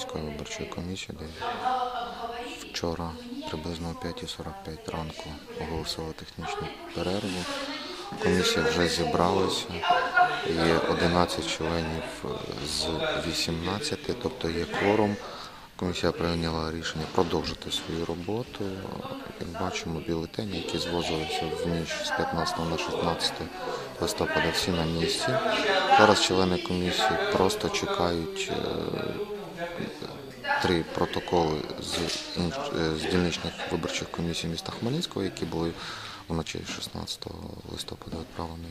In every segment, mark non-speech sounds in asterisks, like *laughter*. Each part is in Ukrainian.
міської виборчої комісії, де вчора приблизно о 5.45 ранку оголосили технічну перерву. Комісія вже зібралася. Є 11 членів з 18, тобто є кворум. Комісія прийняла рішення продовжити свою роботу. Як бачимо, бюлетені, які звозилися в ніч з 15 на 16 листопада, всі на місці. Зараз члени комісії просто чекають е, три протоколи з, е, з дільничних виборчих комісій міста Хмельницького, які були вночі 16 листопада відправлені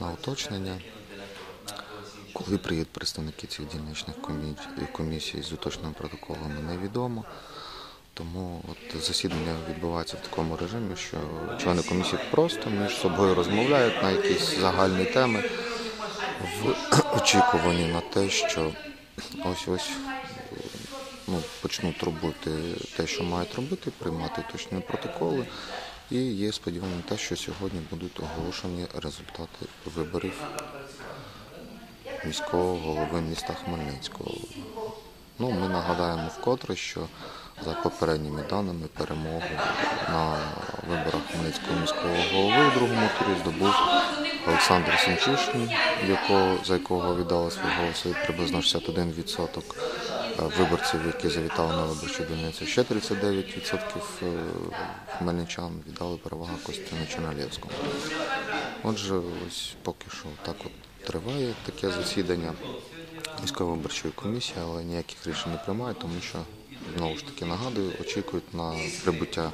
на уточнення. Коли приїдуть представники цих дільничних комісій з уточненими протоколами, невідомо. Тому от засідання відбувається в такому режимі, що члени комісії просто між собою розмовляють на якісь загальні теми в *clears throat* очікуванні на те, що ось ось ну, почнуть робити те, що мають робити, приймати точні протоколи. І є сподівання на те, що сьогодні будуть оголошені результати виборів міського голови міста Хмельницького. Ну, ми нагадаємо вкотре, що за попередніми даними перемогу на виборах Хмельницького міського голови у другому турі здобув Олександр Сенчишин, якого, за якого віддали свій голос приблизно 61% виборців, які завітали на виборчу дільницю. Ще 39% е, хмельничан віддали перевагу Костяну Чернолєвському. Отже, ось поки що так от триває таке засідання міської виборчої комісії, але ніяких рішень не приймає, тому що знову ж таки нагадую, очікують на прибуття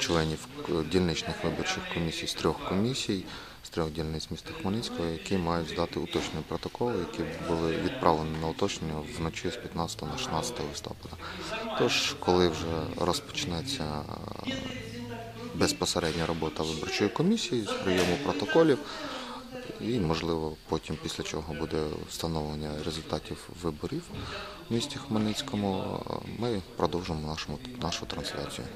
членів дільничних виборчих комісій з трьох комісій, з трьох дільниць міста Хмельницького, які мають здати уточнені протоколи, які були відправлені на уточнення вночі з 15 на 16 листопада. Тож, коли вже розпочнеться безпосередня робота виборчої комісії з прийому протоколів, і, можливо, потім після чого буде встановлення результатів виборів в місті Хмельницькому, ми продовжимо нашу, нашу трансляцію.